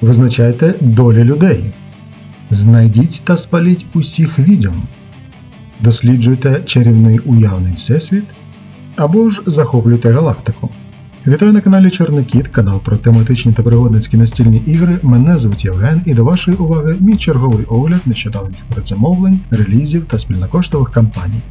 Визначайте долі людей. Знайдіть та спаліть усіх відьом. Досліджуйте чарівний уявний всесвіт або ж захоплюйте галактику. Вітаю на каналі Чорний Кіт, канал про тематичні та пригодницькі настільні ігри. Мене звуть Євген, і до вашої уваги мій черговий огляд нещодавніх передзамовлень, релізів та спільнокоштових кампаній.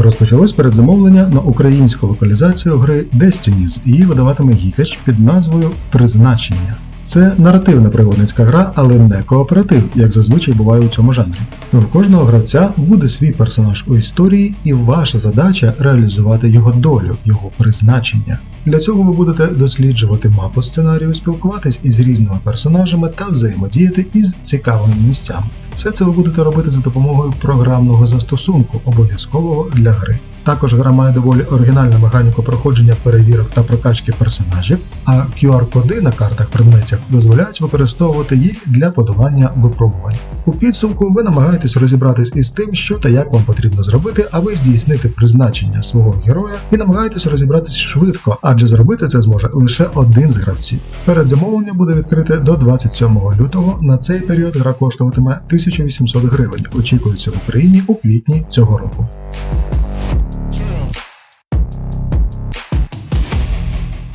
Розпочалось передзамовлення на українську локалізацію гри Destinies. Її видаватиме Гікач під назвою Призначення. Це наративна пригодницька гра, але не кооператив, як зазвичай буває у цьому жанрі. В кожного гравця буде свій персонаж у історії, і ваша задача реалізувати його долю, його призначення. Для цього ви будете досліджувати мапу сценарію, спілкуватись із різними персонажами та взаємодіяти із цікавими місцями. Все це ви будете робити за допомогою програмного застосунку, обов'язкового для гри. Також гра має доволі оригінальну механіку проходження перевірок та прокачки персонажів, а QR-коди на картах предметів дозволяють використовувати їх для подолання випробувань. У підсумку ви намагаєтесь розібратись із тим, що та як вам потрібно зробити, аби здійснити призначення свого героя, і намагаєтесь розібратись швидко, адже зробити це зможе лише один з гравців. Передзамовлення буде відкрите до 27 лютого. На цей період гра коштуватиме 1800 гривень. Очікується в Україні у квітні цього року.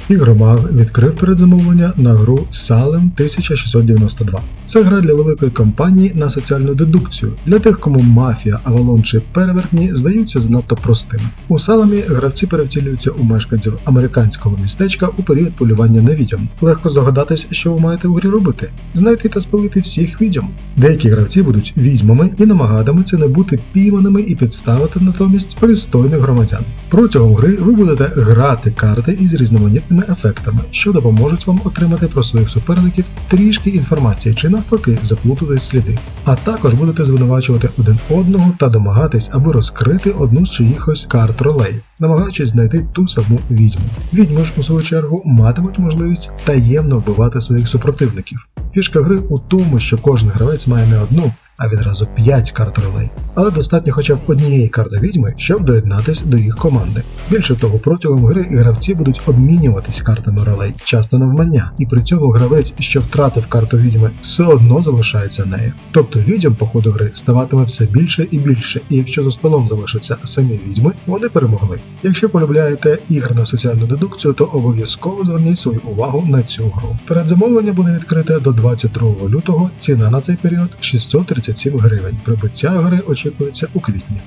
Ігромаг відкрив передзамовлення на гру Salem 1692. Це гра для великої компанії на соціальну дедукцію для тих, кому мафія, авалон чи перевертні здаються занадто простими. У Салемі гравці перевтілюються у мешканців американського містечка у період полювання на відьом. Легко здогадатись, що ви маєте у грі робити: знайти та спалити всіх відьом. Деякі гравці будуть відьмами і намагатимуться не бути пійманими і підставити натомість пристойних громадян. Протягом гри ви будете грати карти із різноманітними ефектами, що допоможуть вам отримати про своїх суперників трішки інформації чи навпаки заплутати сліди. А також будете звинувачувати один одного та домагатись, аби розкрити одну з чиїхось карт ролей, намагаючись знайти ту саму відьму. Відьми ж у свою чергу матимуть можливість таємно вбивати своїх супротивників. Фішка гри у тому, що кожен гравець має не одну, а відразу 5 карт ролей. Але достатньо хоча б однієї карти відьми, щоб доєднатись до їх команди. Більше того, протягом гри гравці будуть обмінюватись картами ролей, часто навмання, і при цьому гравець, що втратив карту відьми, все одно залишається нею. Тобто відьом по ходу гри ставатиме все більше і більше, і якщо за столом залишаться самі відьми, вони перемогли. Якщо полюбляєте ігри на соціальну дедукцію, то обов'язково зверніть свою увагу на цю гру. Передзамовлення буде відкрите до 22 лютого. Ціна на цей період 637 гривень. Прибуття гри очікується у квітні.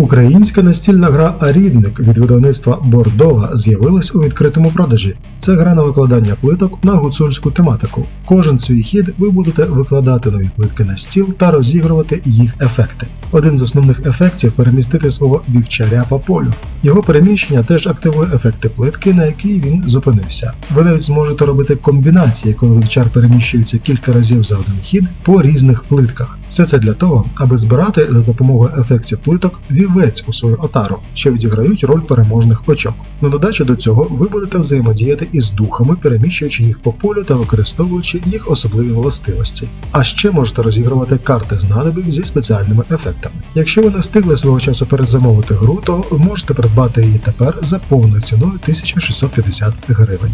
Українська настільна гра Арідник від видавництва Бордова з'явилась у відкритому продажі. Це гра на викладання плиток на гуцульську тематику. Кожен свій хід ви будете викладати нові плитки на стіл та розігрувати їх ефекти. Один з основних ефектів перемістити свого вівчаря по полю. Його переміщення теж активує ефекти плитки, на якій він зупинився. Ви навіть зможете робити комбінації, коли вівчар переміщується кілька разів за один хід по різних плитках. Все це для того, аби збирати за допомогою ефектів плиток вівець у свою отару, що відіграють роль переможних очок. На додачу до цього ви будете взаємодіяти із духами, переміщуючи їх по полю та використовуючи їх особливі властивості. А ще можете розігрувати карти знадобів зі спеціальними ефектами. Якщо ви не встигли свого часу передзамовити гру, то можете придбати її тепер за повною ціною 1650 гривень.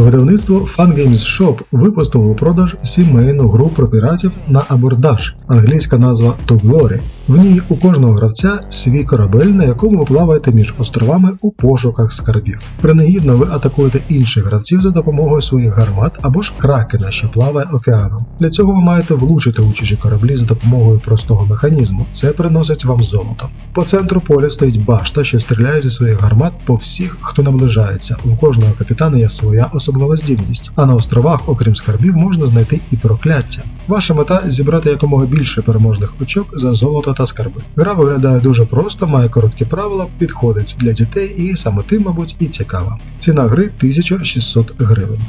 Видавництво Fun Games Shop випустило у продаж сімейну гру про піратів на абордаж, англійська назва To Glory. В ній у кожного гравця свій корабель, на якому ви плаваєте між островами у пошуках скарбів. Принагідно ви атакуєте інших гравців за допомогою своїх гармат або ж кракена, що плаває океаном. Для цього ви маєте влучити у чужі кораблі за допомогою простого механізму. Це приносить вам золото. По центру поля стоїть башта, що стріляє зі своїх гармат по всіх, хто наближається. У кожного капітана є своя особлива здібність, а на островах, окрім скарбів, можна знайти і прокляття. Ваша мета зібрати якомога більше переможних очок за золото та скарби. Гра виглядає дуже просто, має короткі правила, підходить для дітей і саме тим, мабуть, і цікава. Ціна гри 1600 гривень.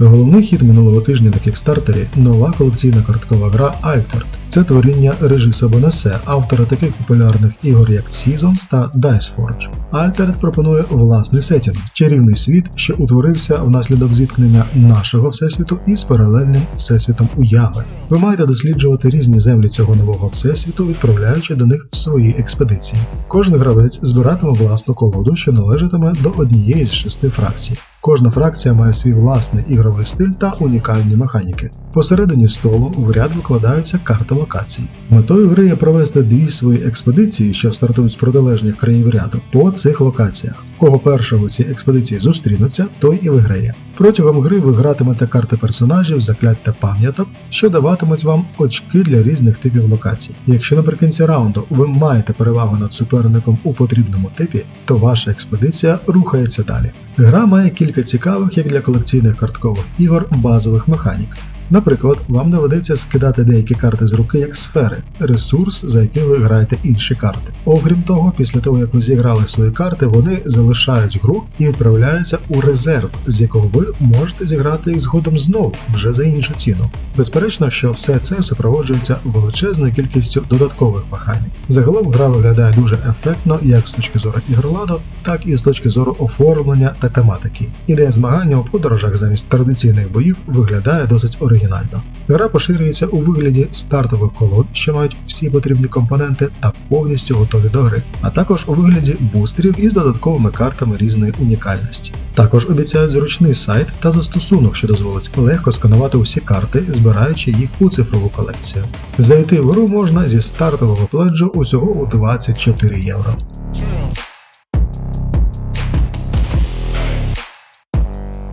Головний хід минулого тижня на кікстартері нова колекційна карткова гра Altered. Це творіння Режиса Бонесе, автора таких популярних ігор як Seasons та Dice Forge. Altered пропонує власний сетінг, чарівний світ, що утворився внаслідок зіткнення нашого всесвіту із паралельним всесвітом уяви. Ви маєте досліджувати різні землі цього нового всесвіту, відправляючи до них свої експедиції. Кожен гравець збиратиме власну колоду, що належатиме до однієї з шести фракцій. Кожна фракція має свій власний ігровий стиль та унікальні механіки. Посередині столу в ряд викладаються карти локацій. Метою гри є провести дві свої експедиції, що стартують з протилежних країв ряду, по цих локаціях. В кого першого ці експедиції зустрінуться, той і виграє. Протягом гри ви гратимете карти персонажів, заклять та пам'яток, що даватимуть вам очки для різних типів локацій. Якщо наприкінці раунду ви маєте перевагу над суперником у потрібному типі, то ваша експедиція рухається далі. Гра має кілька цікавих, як для колекційних карткових ігор, базових механік. Наприклад, вам доведеться скидати деякі карти з руки як сфери, ресурс, за який ви граєте інші карти. Окрім того, після того як ви зіграли свої карти, вони залишають гру і відправляються у резерв, з якого ви можете зіграти їх згодом знову, вже за іншу ціну. Безперечно, що все це супроводжується величезною кількістю додаткових механік. Загалом гра виглядає дуже ефектно як з точки зору ігроладу, так і з точки зору оформлення та тематики. Ідея змагання у подорожах замість традиційних боїв виглядає досить оригінально. Гра поширюється у вигляді стартових колод, що мають всі потрібні компоненти та повністю готові до гри, а також у вигляді бустерів із додатковими картами різної унікальності. Також обіцяють зручний сайт та застосунок, що дозволить легко сканувати усі карти, збираючи їх у цифрову колекцію. Зайти в гру можна зі стартового пледжу усього у 24 євро.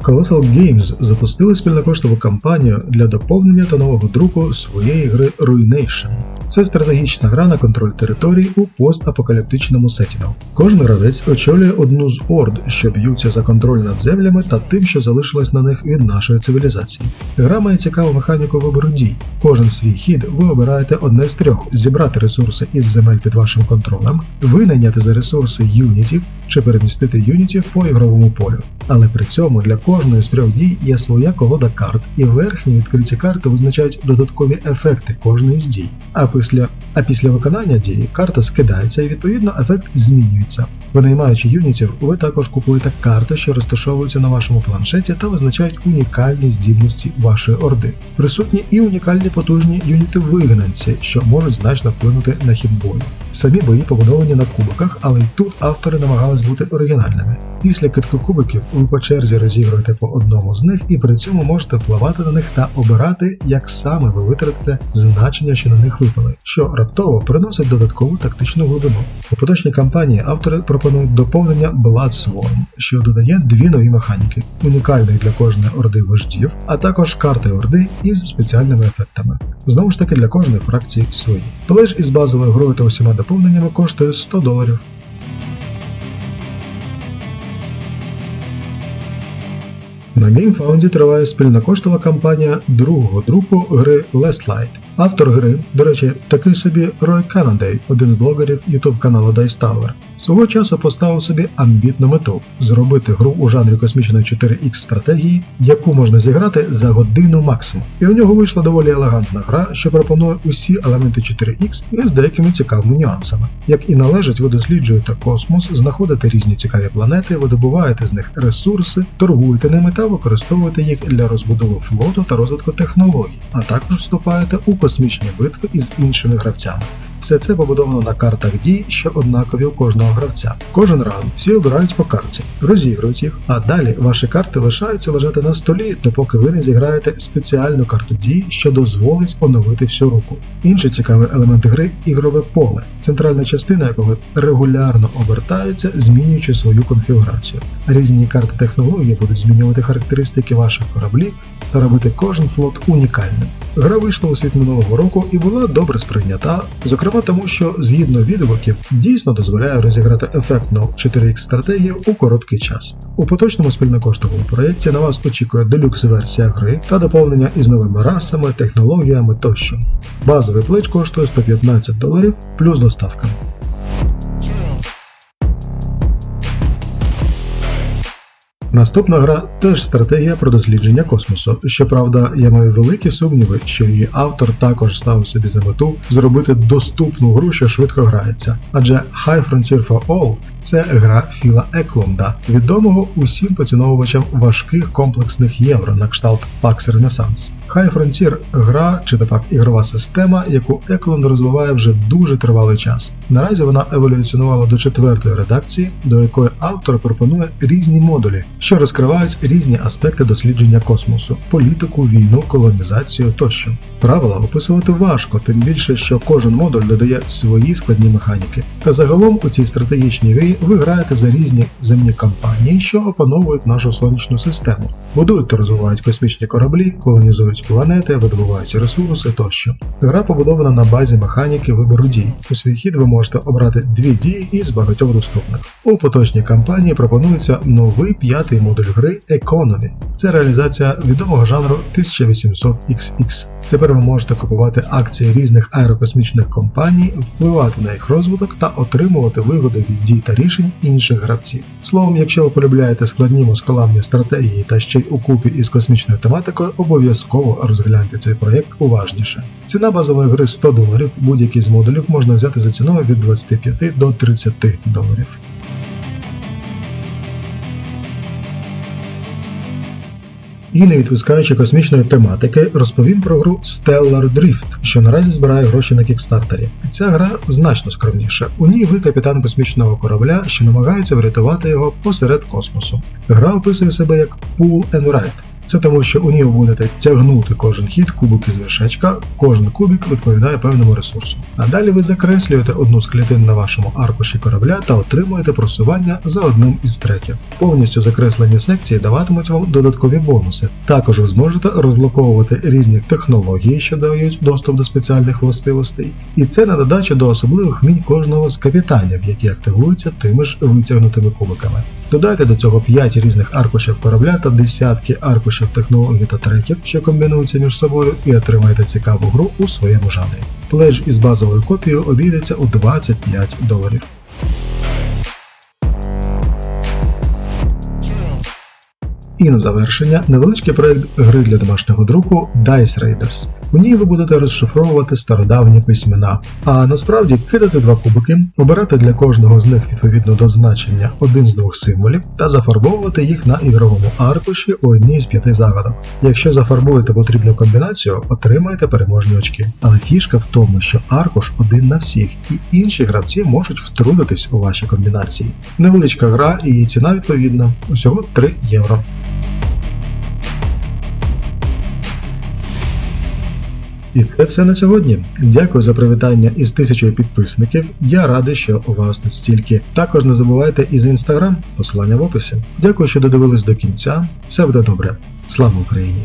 Colossal Games запустили спільнокоштову кампанію для доповнення та нового друку своєї гри Ruination. Це стратегічна гра на контроль територій у постапокаліптичному сетінгу. Кожен гравець очолює одну з орд, що б'ються за контроль над землями та тим, що залишилось на них від нашої цивілізації. Гра має цікаву механіку вибору дій. Кожен свій хід ви обираєте одне з трьох: зібрати ресурси із земель під вашим контролем, винайняти за ресурси юнітів чи перемістити юнітів по ігровому полю. Але при цьому для кожної з трьох дій є своя колода карт, і верхні відкриті карти визначають додаткові ефекти кожної з дій. А після, а після виконання дії карта скидається і відповідно ефект змінюється. Винаймаючи юнітів, ви також купуєте карти, що розташовуються на вашому планшеті та визначають унікальні здібності вашої орди. Присутні і унікальні потужні юніти вигнанці, що можуть значно вплинути на хід бою. Самі бої побудовані на кубиках, але й тут автори намагались бути оригінальними. Після китку кубиків ви по черзі розігруєте по одному з них і при цьому можете впливати на них та обирати, як саме ви витратите значення, що на них випали, що раптово приносить додаткову тактичну глибину. У поточній кампанії автори пропонують доповнення Bloodsworn, що додає дві нові механіки: унікальний для кожної орди вождів, а також карти орди із спеціальними ефектами. Знову ж таки для кожної фракції свої. Плеж із базовою грою та усіма доповненнями коштує 100 доларів. На GameFound триває спільна коштова кампанія другого друку гри Last Light. Автор гри, до речі, такий собі Рой Канадей, один з блогерів YouTube каналу Dice Tower, свого часу поставив собі амбітну мету зробити гру у жанрі космічної 4X стратегії, яку можна зіграти за годину максимум. І у нього вийшла доволі елегантна гра, що пропонує усі елементи 4X із деякими цікавими нюансами. Як і належить, ви досліджуєте космос, знаходите різні цікаві планети, видобуваєте з них ресурси, торгуєте ними та використовуєте їх для розбудови флоту та розвитку технологій, а також вступаєте у космічні битви із іншими гравцями. Все це побудовано на картах дій, що однакові у кожного гравця. Кожен раунд всі обирають по карті, розігрують їх, а далі ваші карти лишаються лежати на столі, допоки ви не зіграєте спеціальну карту дій, що дозволить оновити всю руку. Інший цікавий елемент гри ігрове поле, центральна частина якого регулярно обертається, змінюючи свою конфігурацію. Різні карти технології будуть змінювати характеристики ваших кораблів та робити кожен флот унікальним. Гра вийшла у світ минулого року і була добре сприйнята, зокрема тому, що згідно відгуків дійсно дозволяє розіграти ефектну 4X стратегію у короткий час. У поточному спільнокоштовому проєкті на вас очікує делюкс-версія гри та доповнення із новими расами, технологіями тощо. Базовий плеч коштує 115 доларів плюс доставка. Наступна гра теж стратегія про дослідження космосу. Щоправда, я маю великі сумніви, що її автор також ставив собі за мету зробити доступну гру, що швидко грається. Адже High Frontier for All це гра Філа Еклунда, відомого усім поціновувачам важких комплексних євро на кшталт Pax Renaissance. High Frontier – гра чи то ігрова система, яку Еклунд розвиває вже дуже тривалий час. Наразі вона еволюціонувала до четвертої редакції, до якої автор пропонує різні модулі, що розкривають різні аспекти дослідження космосу: політику, війну, колонізацію тощо. Правила описувати важко, тим більше, що кожен модуль додає свої складні механіки. Та загалом у цій стратегічній грі ви граєте за різні земні кампанії, що опановують нашу сонячну систему, будують та розвивають космічні кораблі, колонізують планети, видобувають ресурси тощо. Гра побудована на базі механіки вибору дій. У свій хід ви можете обрати дві дії із багатьох доступних. У поточній кампанії пропонується новий п'ятий модуль гри Economy. Це реалізація відомого жанру 1800XX. Тепер ви можете купувати акції різних аерокосмічних компаній, впливати на їх розвиток та отримувати вигоду від дій та рішень інших гравців. Словом, якщо ви полюбляєте складні мускулавні стратегії та ще й у купі із космічною тематикою, обов'язково розгляньте цей проєкт уважніше. Ціна базової гри 100 доларів, будь-який з модулів можна взяти за ціною від 25 до 30 доларів. І не відпускаючи космічної тематики, розповім про гру Stellar Drift, що наразі збирає гроші на кікстартері. Ця гра значно скромніша. У ній ви капітан космічного корабля, що намагається врятувати його посеред космосу. Гра описує себе як Pull and Ride. Це тому, що у ній будете тягнути кожен хід кубик із мішечка, кожен кубик відповідає певному ресурсу. А далі ви закреслюєте одну з клітин на вашому аркуші корабля та отримуєте просування за одним із треків. Повністю закреслені секції даватимуть вам додаткові бонуси. Також ви зможете розблоковувати різні технології, що дають доступ до спеціальних властивостей, і це на додачу до особливих вмінь кожного з капітанів, які активуються тими ж витягнутими кубиками. Додайте до цього 5 різних аркушів корабля та десятки аркушів технологій та треків, що комбінуються між собою, і отримаєте цікаву гру у своєму жанрі. Плеж із базовою копією обійдеться у 25 доларів. І на завершення невеличкий проект гри для домашнього друку Dice Raiders. У ній ви будете розшифровувати стародавні письмена, а насправді кидати два кубики, обирати для кожного з них відповідно до значення один з двох символів та зафарбовувати їх на ігровому аркуші у одній з п'яти загадок. Якщо зафарбуєте потрібну комбінацію, отримаєте переможні очки. Але фішка в тому, що аркуш один на всіх, і інші гравці можуть втрутитись у ваші комбінації. Невеличка гра і ціна відповідна усього 3 євро. І це все на сьогодні. Дякую за привітання із тисячою підписників. Я радий, що у вас настільки. стільки. Також не забувайте і за інстаграм, посилання в описі. Дякую, що додивились до кінця. Все буде добре. Слава Україні!